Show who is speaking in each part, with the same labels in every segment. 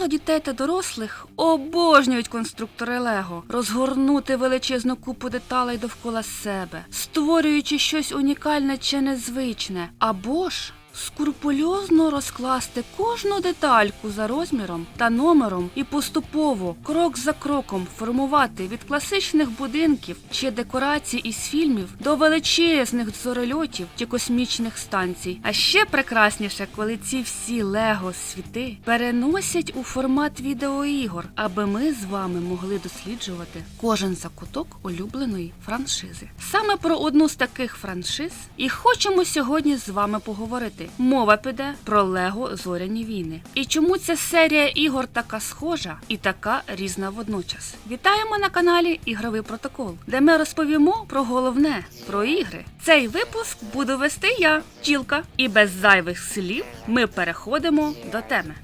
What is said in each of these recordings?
Speaker 1: Чимало дітей та дорослих обожнюють конструктори Лего, розгорнути величезну купу деталей довкола себе, створюючи щось унікальне чи незвичне, або ж скрупульозно розкласти кожну детальку за розміром та номером і поступово, крок за кроком, формувати від класичних будинків чи декорацій із фільмів до величезних зорольотів чи космічних станцій. А ще прекрасніше, коли ці всі лего світи переносять у формат відеоігор, аби ми з вами могли досліджувати кожен закуток улюбленої франшизи. Саме про одну з таких франшиз і хочемо сьогодні з вами поговорити. Мова піде про Лего Зоряні війни. І чому ця серія ігор така схожа і така різна водночас. Вітаємо на каналі Ігровий протокол, де ми розповімо про головне про ігри. Цей випуск буду вести я, Чілка, і без зайвих слів ми переходимо до теми.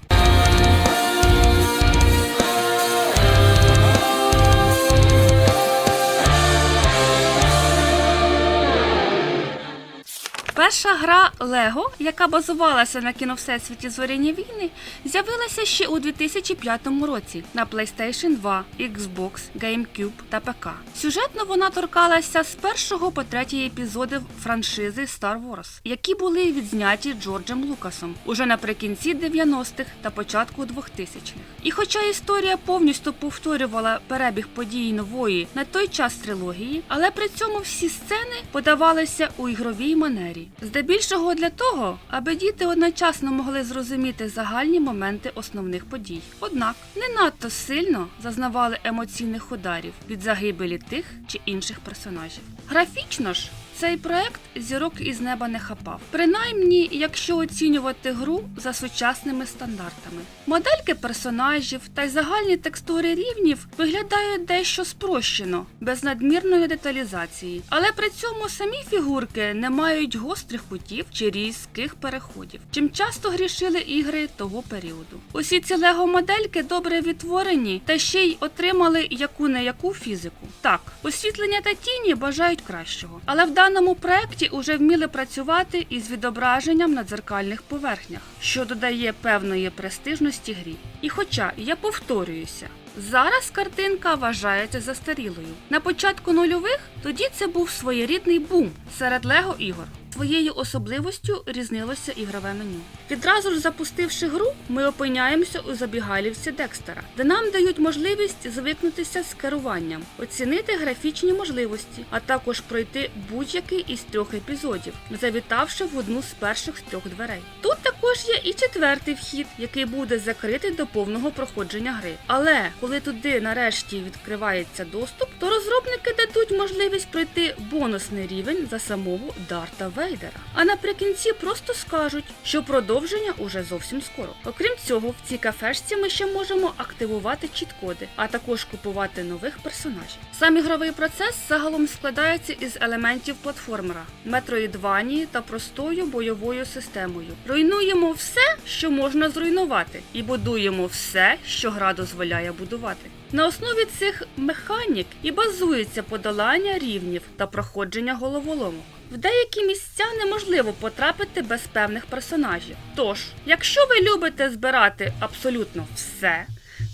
Speaker 1: Перша гра Лего, яка базувалася на кіновсесвіті Зоряні війни, з'явилася ще у 2005 році на PlayStation 2, Xbox, GameCube та ПК. Сюжетно вона торкалася з першого по третій епізоди франшизи Star Wars, які були відзняті Джорджем Лукасом уже наприкінці 90-х та початку 2000-х. І хоча історія повністю повторювала перебіг подій нової на той час трилогії, але при цьому всі сцени подавалися у ігровій манері. Здебільшого для того, аби діти одночасно могли зрозуміти загальні моменти основних подій. Однак не надто сильно зазнавали емоційних ударів від загибелі тих чи інших персонажів. Графічно ж. Цей проект зірок із неба не хапав, принаймні, якщо оцінювати гру за сучасними стандартами. Модельки персонажів та й загальні текстури рівнів виглядають дещо спрощено, без надмірної деталізації, але при цьому самі фігурки не мають гострих кутів чи різких переходів, чим часто грішили ігри того періоду. Усі ці лего модельки добре відтворені та ще й отримали яку не яку фізику. Так, освітлення та тіні бажають кращого, але в даному проєкті уже вміли працювати із відображенням на дзеркальних поверхнях, що додає певної престижності грі. І хоча я повторююся. Зараз картинка вважається застарілою. На початку нульових тоді це був своєрідний бум серед лего ігор. Своєю особливостю різнилося ігрове меню. Відразу ж запустивши гру, ми опиняємося у забігалівці Декстера, де нам дають можливість звикнутися з керуванням, оцінити графічні можливості, а також пройти будь-який із трьох епізодів, завітавши в одну з перших трьох дверей. Тут також є і четвертий вхід, який буде закритий до повного проходження гри. Але коли туди нарешті відкривається доступ, то розробники дадуть можливість пройти бонусний рівень за самого Дарта Вейдера. А наприкінці просто скажуть, що продовження уже зовсім скоро. Окрім цього, в цій кафешці ми ще можемо активувати чіт-коди, а також купувати нових персонажів. Сам ігровий процес загалом складається із елементів платформера, метроїдванії та простою бойовою системою. Руйнуємо все, що можна зруйнувати, і будуємо все, що гра дозволяє будувати. На основі цих механік і базується подолання рівнів та проходження головоломок. В деякі місця неможливо потрапити без певних персонажів. Тож, якщо ви любите збирати абсолютно все,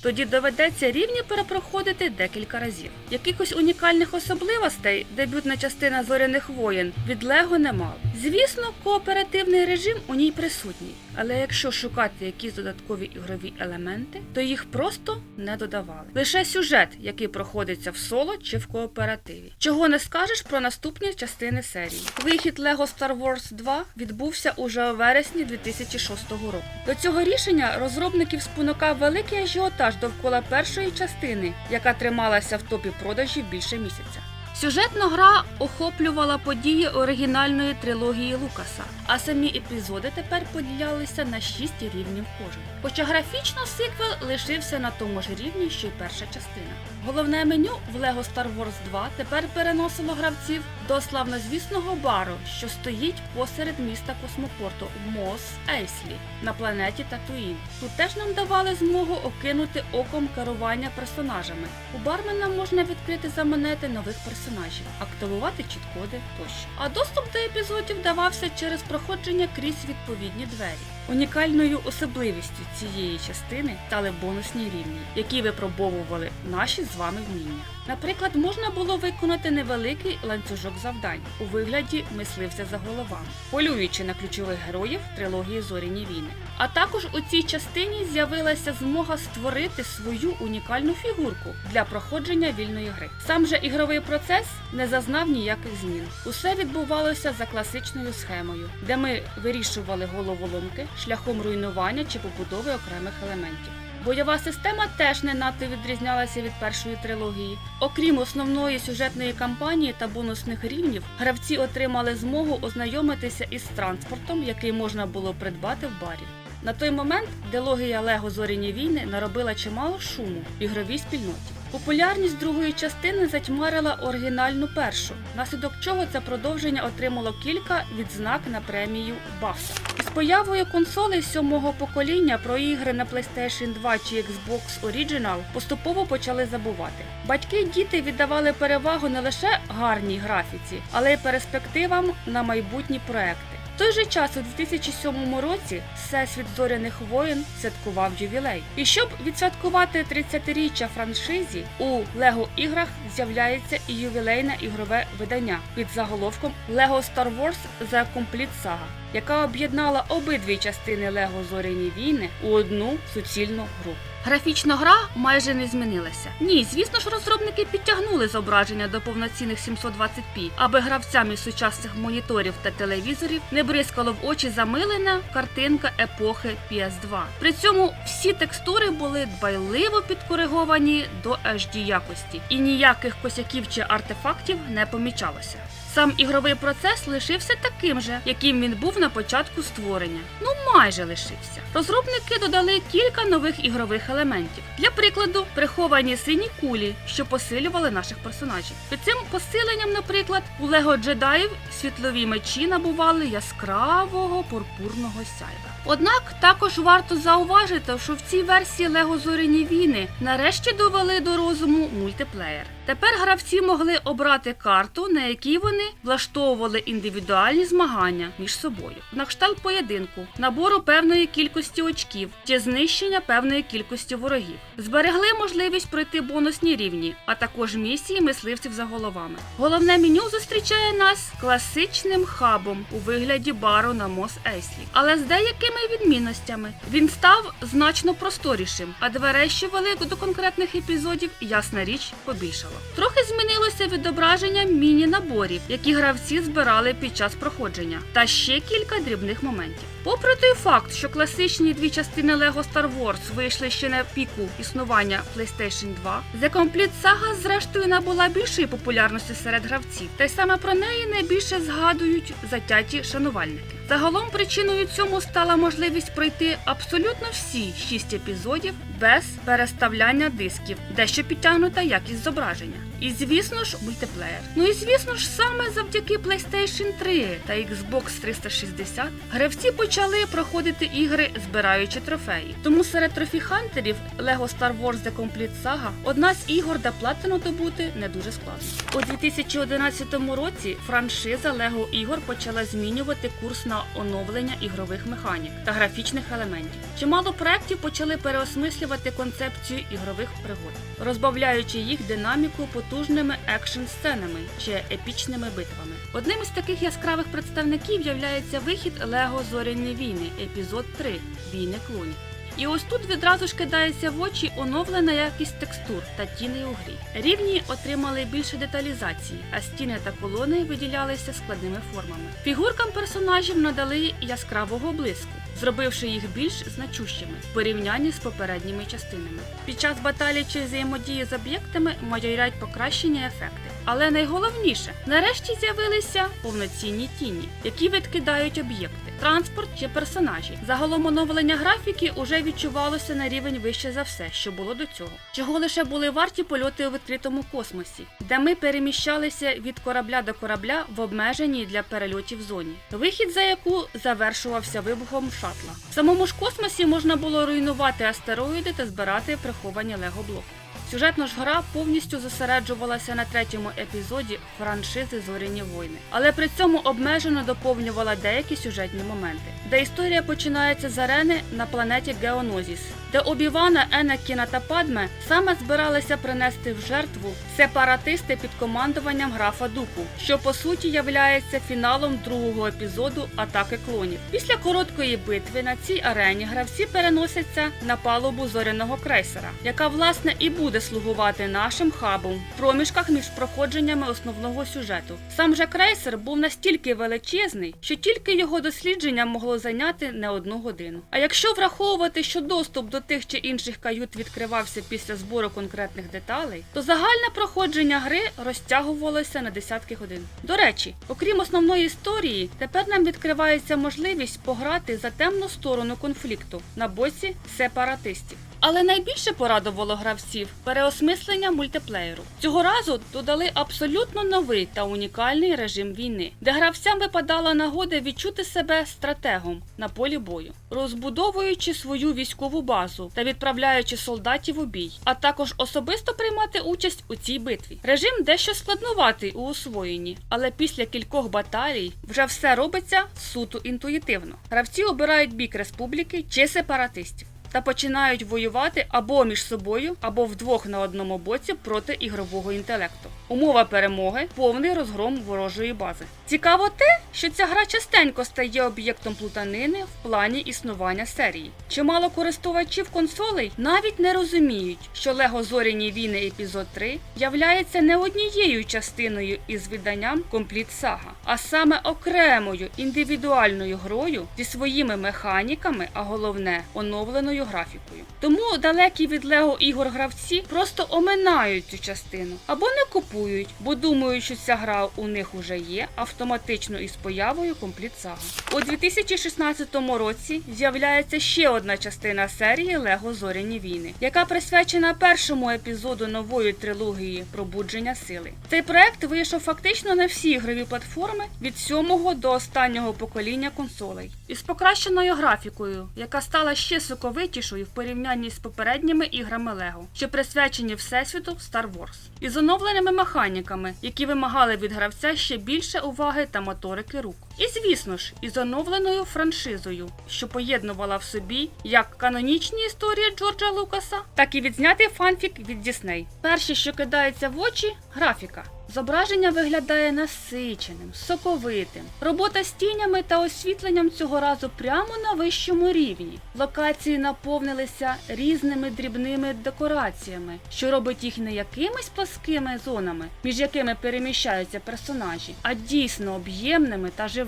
Speaker 1: тоді доведеться рівні перепроходити декілька разів. Якихось унікальних особливостей дебютна частина зоряних воєн від Лего немало. Звісно, кооперативний режим у ній присутній, але якщо шукати якісь додаткові ігрові елементи, то їх просто не додавали. Лише сюжет, який проходиться в соло чи в кооперативі. Чого не скажеш про наступні частини серії. Вихід Lego Star Wars 2 відбувся уже у вересні 2006 року. До цього рішення розробників спонукав великий ажіотаж довкола першої частини, яка трималася в топі продажів більше місяця. Сюжетна гра охоплювала події оригінальної трилогії Лукаса, а самі епізоди тепер поділялися на шість рівнів кожен. Хоча графічно сиквел лишився на тому ж рівні, що й перша частина. Головне меню в LEGO Star Wars 2 тепер переносило гравців до славнозвісного бару, що стоїть посеред міста космопорту Мос Ейслі на планеті Татуїн. Тут теж нам давали змогу окинути оком керування персонажами. У бармена можна відкрити за монети нових персонажів, активувати чіт-коди тощо. А доступ до епізодів давався через проходження крізь відповідні двері. Унікальною особливістю цієї частини стали бонусні рівні, які випробовували наші з вами вміння. Наприклад, можна було виконати невеликий ланцюжок завдань у вигляді мисливця за головами, полюючи на ключових героїв трилогії Зоряні війни. А також у цій частині з'явилася змога створити свою унікальну фігурку для проходження вільної гри. Сам же ігровий процес не зазнав ніяких змін. Усе відбувалося за класичною схемою, де ми вирішували головоломки шляхом руйнування чи побудови окремих елементів. Бойова система теж не надто відрізнялася від першої трилогії. Окрім основної сюжетної кампанії та бонусних рівнів, гравці отримали змогу ознайомитися із транспортом, який можна було придбати в барі. На той момент дилогія Лего Зоряні війни наробила чимало шуму ігровій спільноті. Популярність другої частини затьмарила оригінальну першу, внаслідок чого це продовження отримало кілька відзнак на премію BAFTA. Із появою консолей сьомого покоління про ігри на PlayStation 2 чи Xbox Original поступово почали забувати. Батьки й діти віддавали перевагу не лише гарній графіці, але й перспективам на майбутні проекти. Той же час у 2007 році Всесвіт зоряних воїн святкував ювілей. І щоб відсвяткувати 30-річчя франшизі, у Лего іграх з'являється і ювілейне ігрове видання під заголовком Lego Star Wars The Complete Saga, яка об'єднала обидві частини Лего Зоряні війни у одну суцільну гру. Графічна гра майже не змінилася. Ні, звісно ж, розробники підтягнули зображення до повноцінних 720p, аби гравцям із сучасних моніторів та телевізорів не бризкало в очі замилена картинка епохи PS2. При цьому всі текстури були дбайливо підкориговані до HD якості, і ніяких косяків чи артефактів не помічалося. Сам ігровий процес лишився таким же, яким він був на початку створення. Ну майже лишився. Розробники додали кілька нових ігрових елементів. Для прикладу, приховані сині кулі, що посилювали наших персонажів. Під цим посиленням, наприклад, у Лего джедаїв світлові мечі набували яскравого пурпурного сяйва. Однак також варто зауважити, що в цій версії Лего Зоряні війни нарешті довели до розуму мультиплеєр. Тепер гравці могли обрати карту, на якій вони влаштовували індивідуальні змагання між собою, на кшталт поєдинку, набору певної кількості очків чи знищення певної кількості ворогів. Зберегли можливість пройти бонусні рівні, а також місії мисливців за головами. Головне меню зустрічає нас класичним хабом у вигляді бару на Мос Ейслі, але з деякими відмінностями. Він став значно просторішим, а дверей, що вели до конкретних епізодів, ясна річ, побільшало. Трохи змінилося відображення міні-наборів, які гравці збирали під час проходження, та ще кілька дрібних моментів. Попри той факт, що класичні дві частини Lego Star Wars вийшли ще на піку існування PlayStation 2, The Complete Saga зрештою набула більшої популярності серед гравців, та й саме про неї найбільше згадують затяті шанувальники. Загалом причиною цьому стала можливість пройти абсолютно всі шість епізодів без переставляння дисків, дещо підтягнута якість зображення. І звісно ж, мультиплеєр. Ну і звісно ж, саме завдяки PlayStation 3 та Xbox 360 гравці почали проходити ігри, збираючи трофеї. Тому серед трофі-хантерів Lego Star Wars The Complete Saga одна з ігор, де платину добути не дуже складно. У 2011 році франшиза Lego ігор почала змінювати курс на оновлення ігрових механік та графічних елементів. Чимало проєктів почали переосмислювати концепцію ігрових пригод, розбавляючи їх динаміку потужними екшн-сценами чи епічними битвами. Одним із таких яскравих представників являється вихід Лего Зоряні війни, епізод 3 Війни клонів. І ось тут відразу ж кидається в очі оновлена якість текстур та тіней у грі. Рівні отримали більше деталізації, а стіни та колони виділялися складними формами. Фігуркам персонажів надали яскравого блиску, зробивши їх більш значущими в порівнянні з попередніми частинами. Під час баталій чи взаємодії з об'єктами майорять покращення ефекти. Але найголовніше, нарешті з'явилися повноцінні тіні, які відкидають об'єкти, транспорт чи персонажі. Загалом оновлення графіки уже відчувалося на рівень вище за все, що було до цього. Чого лише були варті польоти у відкритому космосі, де ми переміщалися від корабля до корабля в обмеженій для перельотів зоні, вихід за яку завершувався вибухом шатла. В самому ж космосі можна було руйнувати астероїди та збирати приховані лего-блоки. Сюжетно ж гра повністю зосереджувалася на третьому епізоді франшизи Зоряні війни, але при цьому обмежено доповнювала деякі сюжетні моменти, де історія починається з арени на планеті Геонозіс, де Обівана, Енакіна та Падме саме збиралися принести в жертву сепаратисти під командуванням графа Дуку, що по суті являється фіналом другого епізоду атаки клонів. Після короткої битви на цій арені гравці переносяться на палубу зоряного крейсера, яка власне і буде слугувати нашим хабом в проміжках між проходженнями основного сюжету. Сам же крейсер був настільки величезний, що тільки його дослідження могло зайняти не одну годину. А якщо враховувати, що доступ до тих чи інших кают відкривався після збору конкретних деталей, то загальне проходження гри розтягувалося на десятки годин. До речі, окрім основної історії, тепер нам відкривається можливість пограти за темну сторону конфлікту на боці сепаратистів. Але найбільше порадувало гравців переосмислення мультиплеєру. Цього разу додали абсолютно новий та унікальний режим війни, де гравцям випадала нагода відчути себе стратегом на полі бою, розбудовуючи свою військову базу та відправляючи солдатів у бій, а також особисто приймати участь у цій битві. Режим дещо складнуватий у освоєнні, але після кількох баталій вже все робиться суто інтуїтивно. Гравці обирають бік республіки чи сепаратистів та починають воювати або між собою, або вдвох на одному боці проти ігрового інтелекту. Умова перемоги повний розгром ворожої бази. Цікаво те, що ця гра частенько стає об'єктом плутанини в плані існування серії. Чимало користувачів консолей навіть не розуміють, що Лего Зоряні війни епізод 3 являється не однією частиною із виданням Complete Saga, а саме окремою індивідуальною грою зі своїми механіками, а головне оновленою графікою. Тому далекі від Лего ігор гравці просто оминають цю частину або не купують, бо думають, що ця гра у них уже є автоматично із появою Saga. У 2016 році з'являється ще одна частина серії Лего Зоряні війни, яка присвячена першому епізоду нової трилогії Пробудження сили. Цей проект вийшов фактично на всі ігрові платформи від 7 до останнього покоління консолей. Із покращеною графікою, яка стала ще соковитішою в порівнянні з попередніми іграми Лего, що присвячені всесвіту Star Wars. Із оновленими механіками, які вимагали від гравця ще більше уваги та моторики рук. І звісно ж, із оновленою франшизою, що поєднувала в собі як канонічні історії Джорджа Лукаса, так і відзнятий фанфік від Дісней. Перше, що кидається в очі графіка. Зображення виглядає насиченим, соковитим. Робота з тінями та освітленням цього разу прямо на вищому рівні. Локації наповнилися різними дрібними декораціями, що робить їх не якимись пласкими зонами, між якими переміщаються персонажі, а дійсно об'ємними та живими.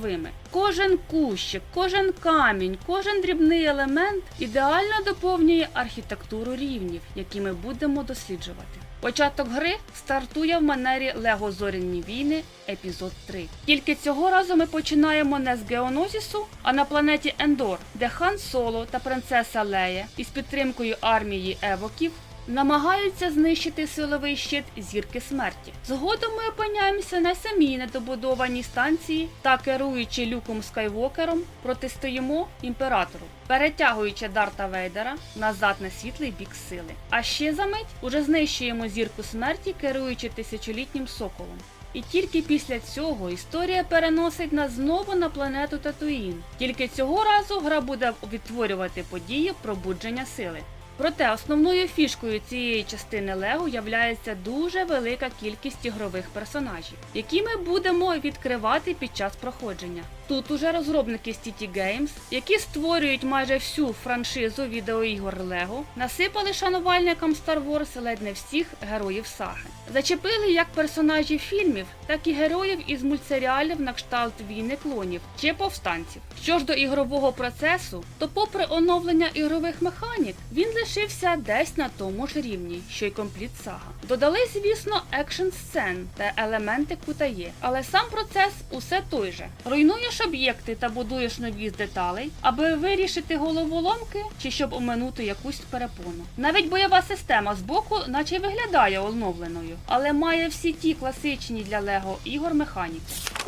Speaker 1: Кожен кущик, кожен камінь, кожен дрібний елемент ідеально доповнює архітектуру рівнів, які ми будемо досліджувати. Початок гри стартує в манері Лего Зоряні війни епізод 3. Тільки цього разу ми починаємо не з Геонозісу, а на планеті Ендор, де Хан Соло та принцеса Лея із підтримкою армії Евоків намагаються знищити силовий щит зірки смерті. Згодом ми опиняємося на самій недобудованій станції та керуючи люком Скайвокером, протистоїмо імператору, перетягуючи Дарта Вейдера назад на світлий бік сили. А ще за мить уже знищуємо зірку смерті, керуючи тисячолітнім соколом. І тільки після цього історія переносить нас знову на планету Татуїн. Тільки цього разу гра буде відтворювати події пробудження сили. Проте основною фішкою цієї частини Лего являється дуже велика кількість ігрових персонажів, які ми будемо відкривати під час проходження. Тут уже розробники TT Games, які створюють майже всю франшизу відеоігор Лего, насипали шанувальникам Star Wars ледь не всіх героїв саги. Зачепили як персонажів фільмів, так і героїв із мультсеріалів на кшталт війни клонів чи повстанців. Що ж до ігрового процесу, то попри оновлення ігрових механік, він лишився десь на тому ж рівні, що й Complete Saga. Додали, звісно, екшн сцен та елементи кутає, але сам процес усе той же. Руйнуєш об'єкти та будуєш нові з деталей, аби вирішити головоломки чи щоб оминути якусь перепону. Навіть бойова система збоку, наче виглядає оновленою, але має всі ті класичні для Лего ігор механіки.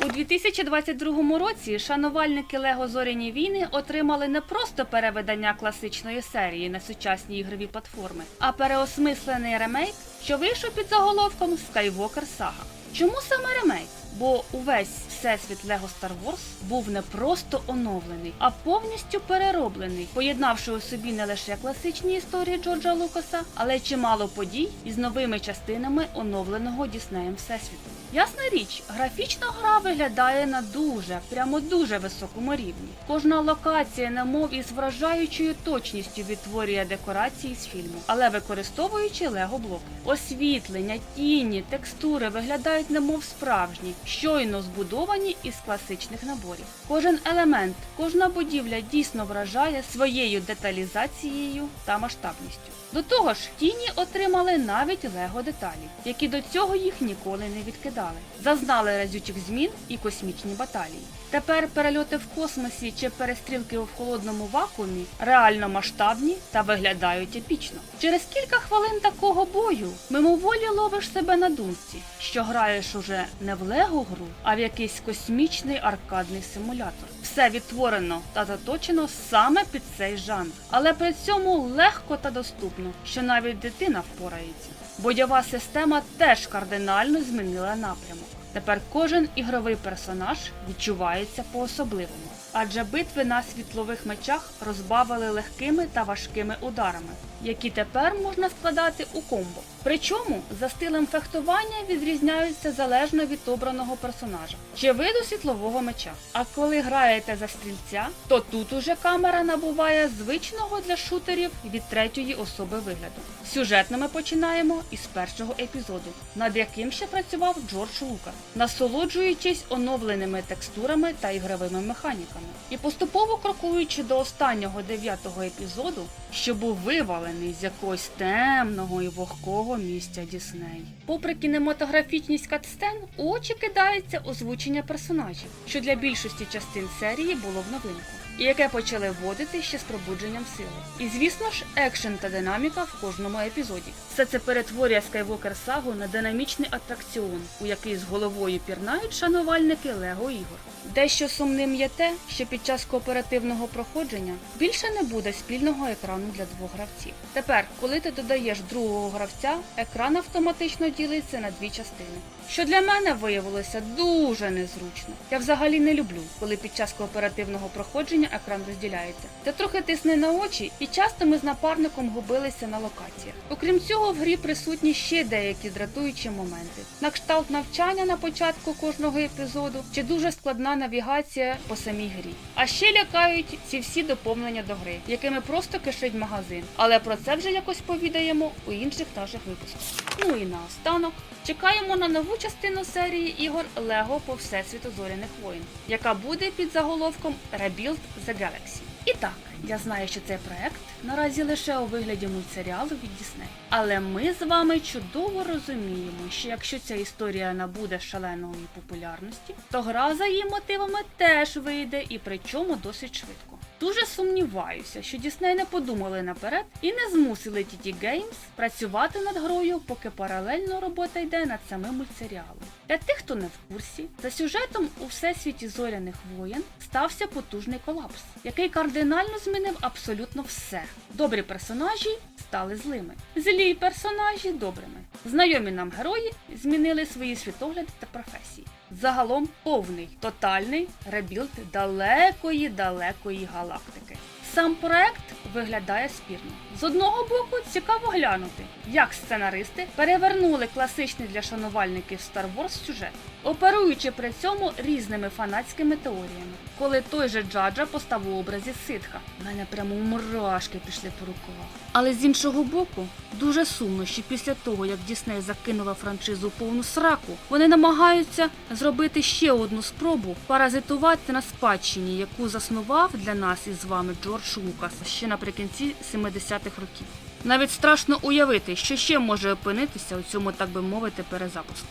Speaker 1: У 2022 році шанувальники Лего Зоряні війни отримали не просто переведення класичної серії на сучасні сучасні ігрові платформи, а переосмислений ремейк, що вийшов під заголовком Skywalker Saga. Чому саме ремейк? Бо увесь всесвіт Lego Star Wars був не просто оновлений, а повністю перероблений, поєднавши у собі не лише класичні історії Джорджа Лукаса, але й чимало подій із новими частинами оновленого Діснеєм всесвіту. Ясна річ, графічна гра виглядає на дуже, прямо дуже високому рівні. Кожна локація, немов із вражаючою точністю відтворює декорації з фільму, але використовуючи лего блоки. Освітлення, тіні, текстури виглядають немов справжні, щойно збудовані із класичних наборів. Кожен елемент, кожна будівля дійсно вражає своєю деталізацією та масштабністю. До того ж, тіні отримали навіть лего деталі, які до цього їх ніколи не відкидали. Зазнали разючих змін і космічні баталії. Тепер перельоти в космосі чи перестрілки в холодному вакуумі реально масштабні та виглядають епічно. Через кілька хвилин такого бою мимоволі ловиш себе на думці, що граєш уже не в лего гру, а в якийсь космічний аркадний симулятор. Все відтворено та заточено саме під цей жанр, але при цьому легко та доступно, що навіть дитина впорається. Бойова система теж кардинально змінила напрямок. Тепер кожен ігровий персонаж відчувається по-особливому, адже битви на світлових мечах розбавили легкими та важкими ударами, які тепер можна складати у комбо. Причому за стилем фехтування відрізняються залежно від обраного персонажа чи виду світлового меча. А коли граєте за стрільця, то тут уже камера набуває звичного для шутерів від третьої особи вигляду. Сюжетно ми починаємо із першого епізоду, над яким ще працював Джордж Лукас, насолоджуючись оновленими текстурами та ігровими механіками, і поступово крокуючи до останнього дев'ятого епізоду, що був вивалений з якогось темного і вогкого місця Дісней. Попри кінематографічність катсцен, у очі кидається озвучення персонажів, що для більшості частин серії було в новинку і яке почали вводити ще з пробудженням сили. І звісно ж, екшен та динаміка в кожному епізоді. Все це перетворює Skywalker сагу на динамічний атракціон, у який з головою пірнають шанувальники Лего ігор. Дещо сумним є те, що під час кооперативного проходження більше не буде спільного екрану для двох гравців. Тепер, коли ти додаєш другого гравця, екран автоматично ділиться на дві частини. Що для мене виявилося дуже незручно. Я взагалі не люблю, коли під час кооперативного проходження екран розділяється. Це трохи тисне на очі, і часто ми з напарником губилися на локаціях. Окрім цього, в грі присутні ще деякі дратуючі моменти. На кшталт навчання на початку кожного епізоду чи дуже складна навігація по самій грі. А ще лякають ці всі доповнення до гри, якими просто кишить магазин. Але про це вже якось повідаємо у інших наших випусках. Ну і наостанок. Чекаємо на нову частину серії ігор Лего по всесвіту зоряних воїн, яка буде під заголовком Rebuild the Galaxy. І так, я знаю, що цей проект наразі лише у вигляді мультсеріалу від Disney. Але ми з вами чудово розуміємо, що якщо ця історія набуде шаленої популярності, то гра за її мотивами теж вийде і причому досить швидко. Дуже сумніваюся, що Дісней не подумали наперед і не змусили TT Games працювати над грою, поки паралельно робота йде над самим мультсеріалом. Для тих, хто не в курсі, за сюжетом у всесвіті зоряних воєн стався потужний колапс, який кардинально змінив абсолютно все. Добрі персонажі стали злими, злі персонажі добрими. Знайомі нам герої змінили свої світогляди та професії. Загалом повний тотальний ребілд далекої далекої галактики. Сам проект виглядає спірно. З одного боку, цікаво глянути, як сценаристи перевернули класичний для шанувальників Star Wars сюжет, оперуючи при цьому різними фанатськими теоріями. Коли той же Джаджа постав у образі ситха, в мене прямо мурашки пішли по рукавах. Але з іншого боку, дуже сумно, що після того, як Дісней закинула франшизу повну сраку, вони намагаються зробити ще одну спробу паразитувати на спадщині, яку заснував для нас із вами Джордж Лукас ще наприкінці 70-х років. Навіть страшно уявити, що ще може опинитися у цьому, так би мовити, перезапуску.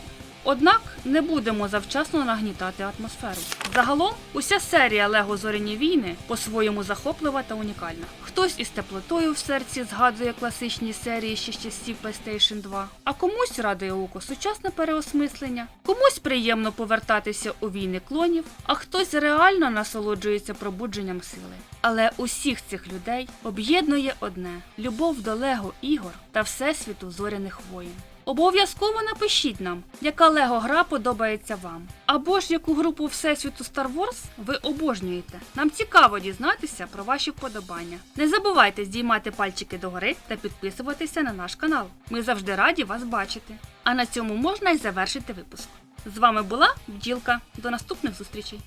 Speaker 1: Однак не будемо завчасно нагнітати атмосферу. Загалом, уся серія Лего Зоряні війни по-своєму захоплива та унікальна. Хтось із теплотою в серці згадує класичні серії ще часів PlayStation 2, а комусь радує око сучасне переосмислення, комусь приємно повертатися у війни клонів, а хтось реально насолоджується пробудженням сили. Але усіх цих людей об'єднує одне любов до Лего ігор та всесвіту зоряних воїн. Обов'язково напишіть нам, яка Лего гра подобається вам. Або ж яку групу Всесвіту Star Wars ви обожнюєте. Нам цікаво дізнатися про ваші вподобання. Не забувайте здіймати пальчики догори та підписуватися на наш канал. Ми завжди раді вас бачити. А на цьому можна й завершити випуск. З вами була бджілка. До наступних зустрічей!